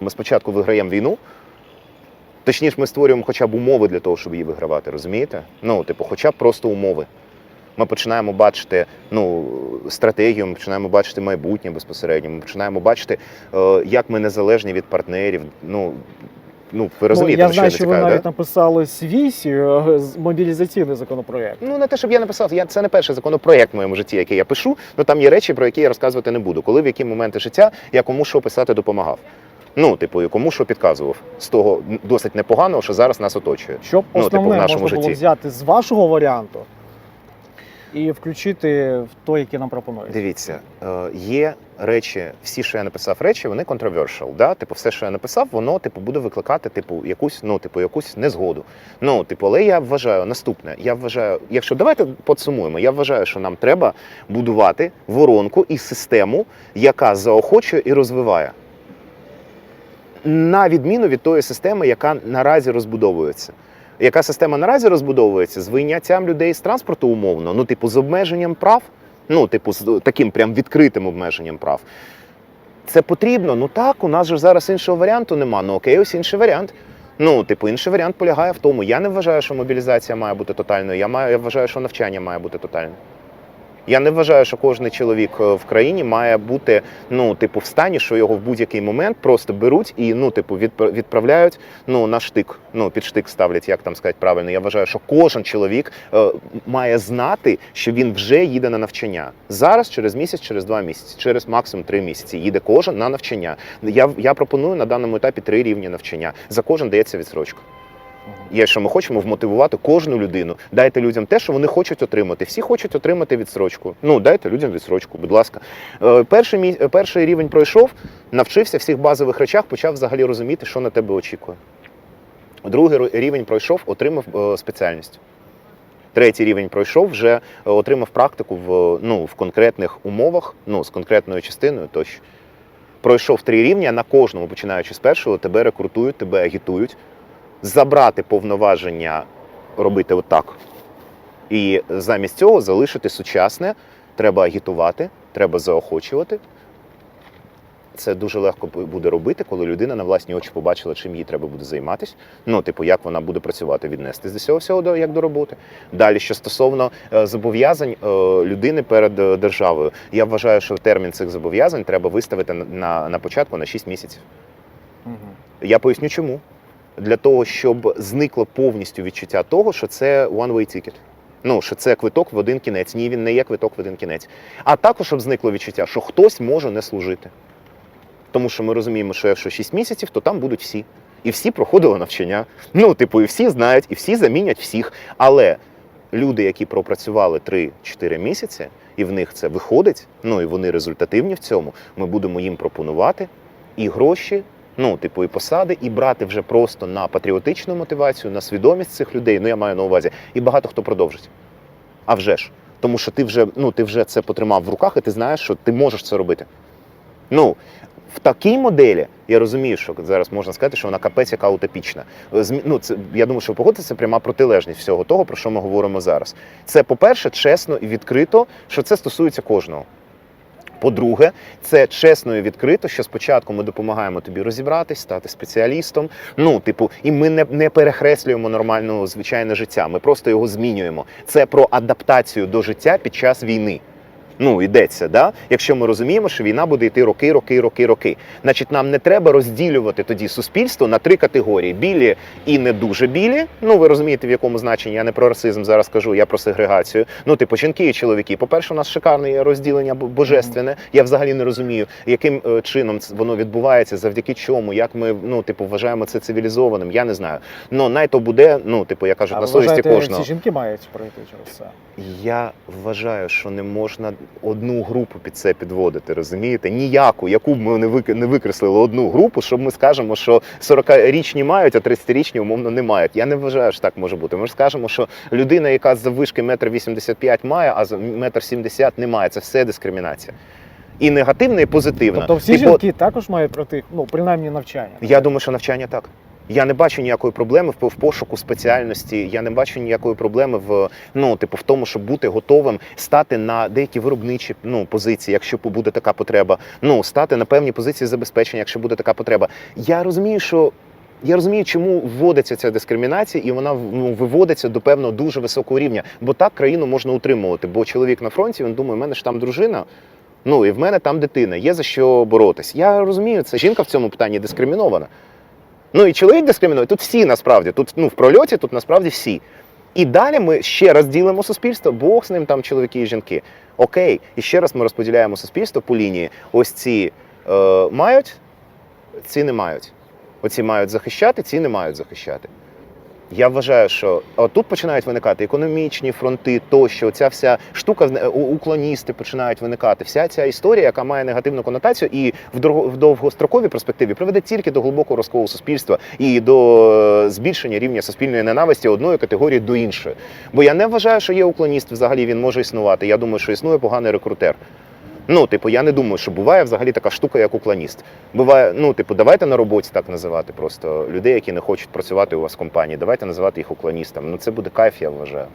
Ми спочатку виграємо війну. Точніше, ми створюємо хоча б умови для того, щоб її вигравати, розумієте? Ну, типу, хоча б просто умови. Ми починаємо бачити ну, стратегію, ми починаємо бачити майбутнє безпосередньо. Ми починаємо бачити, е, як ми незалежні від партнерів. Ну, ну ви розумієте, ну, я на знаю, що що я ви навіть да? написали свій е, мобілізаційний законопроект. Ну, не те, щоб я написав, я, це не перший законопроект в моєму житті, який я пишу, але там є речі, про які я розказувати не буду. Коли в які моменти життя я кому що писати допомагав. Ну, типу, кому що підказував з того досить непоганого, що зараз нас оточує. Щоб Ну, типу, в нашому можна було житті. взяти з вашого варіанту і включити в той, який нам пропонують. Дивіться, е, є речі, всі, що я написав речі, вони controversial, да? Типу, все, що я написав, воно типу буде викликати типу якусь, ну, типу, якусь незгоду. Ну, типу, але я вважаю наступне. Я вважаю, якщо давайте підсумуємо, я вважаю, що нам треба будувати воронку і систему, яка заохочує і розвиває. На відміну від тої системи, яка наразі розбудовується. Яка система наразі розбудовується з вийняттям людей з транспорту умовно, ну, типу, з обмеженням прав, ну, типу, з таким прям відкритим обмеженням прав. Це потрібно. Ну так, у нас же зараз іншого варіанту нема. Ну окей, ось інший варіант. Ну, типу, інший варіант полягає в тому. Я не вважаю, що мобілізація має бути тотальною. Я маю, я вважаю, що навчання має бути тотальним. Я не вважаю, що кожен чоловік е, в країні має бути, ну, типу, в стані, що його в будь-який момент просто беруть і ну, типу, відпра- відправляють ну, на штик. Ну, під штик ставлять, як там сказати правильно. Я вважаю, що кожен чоловік е, має знати, що він вже їде на навчання. Зараз, через місяць, через два місяці, через максимум три місяці їде кожен на навчання. Я, я пропоную на даному етапі три рівні навчання. За кожен дається відсрочка. Є, що ми хочемо вмотивувати кожну людину. Дайте людям те, що вони хочуть отримати. Всі хочуть отримати відсрочку. Ну, дайте людям відсрочку, будь ласка. Е, Перший, е, перший рівень пройшов, навчився всіх базових речах, почав взагалі розуміти, що на тебе очікує. Другий рівень пройшов, отримав е, спеціальність. Третій рівень пройшов, вже отримав практику в, ну, в конкретних умовах, ну, з конкретною частиною тощо. Пройшов три рівня, на кожному, починаючи з першого, тебе рекрутують, тебе агітують, забрати повноваження робити отак. І замість цього залишити сучасне, треба агітувати, треба заохочувати. Це дуже легко буде робити, коли людина на власні очі побачила, чим їй треба буде займатися. Ну, типу, як вона буде працювати, віднести з цього всього до як до роботи. Далі, що стосовно е, зобов'язань е, людини перед е, державою, я вважаю, що термін цих зобов'язань треба виставити на, на, на початку на 6 місяців. Мгм. Я поясню чому. Для того, щоб зникло повністю відчуття того, що це one-way ticket. Ну, що це квиток в один кінець. Ні, він не є квиток в один кінець. А також, щоб зникло відчуття, що хтось може не служити. Тому що ми розуміємо, що якщо 6 місяців, то там будуть всі. І всі проходили навчання. Ну, типу, і всі знають, і всі замінять всіх. Але люди, які пропрацювали 3-4 місяці, і в них це виходить, ну і вони результативні в цьому, ми будемо їм пропонувати і гроші, ну, типу, і посади, і брати вже просто на патріотичну мотивацію, на свідомість цих людей. Ну, я маю на увазі, і багато хто продовжить. А вже ж. Тому що ти вже, ну, ти вже це потримав в руках, і ти знаєш, що ти можеш це робити. Ну, в такій моделі я розумію, що зараз можна сказати, що вона капець яка утопічна. Ну, це, я думаю, що погодиться це пряма протилежність всього того, про що ми говоримо зараз. Це, по-перше, чесно і відкрито, що це стосується кожного. По-друге, це чесно і відкрито, що спочатку ми допомагаємо тобі розібратись, стати спеціалістом. Ну, типу, і ми не, не перехреслюємо нормального звичайне життя. Ми просто його змінюємо. Це про адаптацію до життя під час війни. Ну, йдеться, да? якщо ми розуміємо, що війна буде йти роки, роки, роки, роки. Значить, нам не треба розділювати тоді суспільство на три категорії: білі і не дуже білі. Ну, ви розумієте, в якому значенні я не про расизм зараз кажу, я про сегрегацію. Ну, типу, жінки і чоловіки. По-перше, у нас шикарне розділення бо- божественне. Я взагалі не розумію, яким е, чином воно відбувається, завдяки чому, як ми ну, типу, вважаємо це цивілізованим. Я не знаю. Ну, найто буде, ну, типу, я кажу, А на совісті кожного. ці жінки мають пройти через це? Я вважаю, що не можна одну групу під це підводити, розумієте? Ніяку, яку б ми не викреслили одну групу, щоб ми скажемо, що 40-річні мають, а 30-річні умовно не мають. Я не вважаю, що так може бути. Ми ж скажемо, що людина, яка з заввишки 1,85 м має, а за 1,70 м не має. Це все дискримінація. І негативна, і позитивна. Тобто всі Типу, жінки також мають пройти, ну, принаймні навчання. Я думаю, що навчання так. Я не бачу ніякої проблеми в в пошуку спеціальності. Я не бачу ніякої проблеми в ну, типу, в тому, щоб бути готовим стати на деякі виробничі ну, позиції, якщо буде така потреба. Ну стати на певні позиції забезпечення, якщо буде така потреба. Я розумію, що. Я розумію, чому вводиться ця дискримінація, і вона ну, виводиться до певного дуже високого рівня. Бо так країну можна утримувати. Бо чоловік на фронті він думає, у мене ж там дружина, ну і в мене там дитина, є за що боротись. Я розумію, це жінка в цьому питанні дискримінована. Ну і чоловік дискримінує. Тут всі насправді, тут ну в прольоті, тут насправді всі. І далі ми ще раз ділимо суспільство, Бог з ним там чоловіки і жінки. Окей, і ще раз ми розподіляємо суспільство по лінії. Ось ці е, мають, ці не мають. Оці мають захищати, ці не мають захищати. Я вважаю, що тут починають виникати економічні фронти, тощо ця вся штука в- уклоністи починають виникати. Вся ця історія, яка має негативну конотацію, і в довгостроковій перспективі приведе тільки до глибокого розколу суспільства і до е, збільшення рівня суспільної ненависті одної категорії до іншої. Бо я не вважаю, що є уклоніст взагалі він може існувати. Я думаю, що існує поганий рекрутер. Ну, типу, я не думаю, що буває взагалі така штука, як уклоніст. Буває, ну, типу, давайте на роботі так називати просто людей, які не хочуть працювати у вас в компанії. Давайте називати їх уклоністами. Ну, це буде кайф, я вважаю.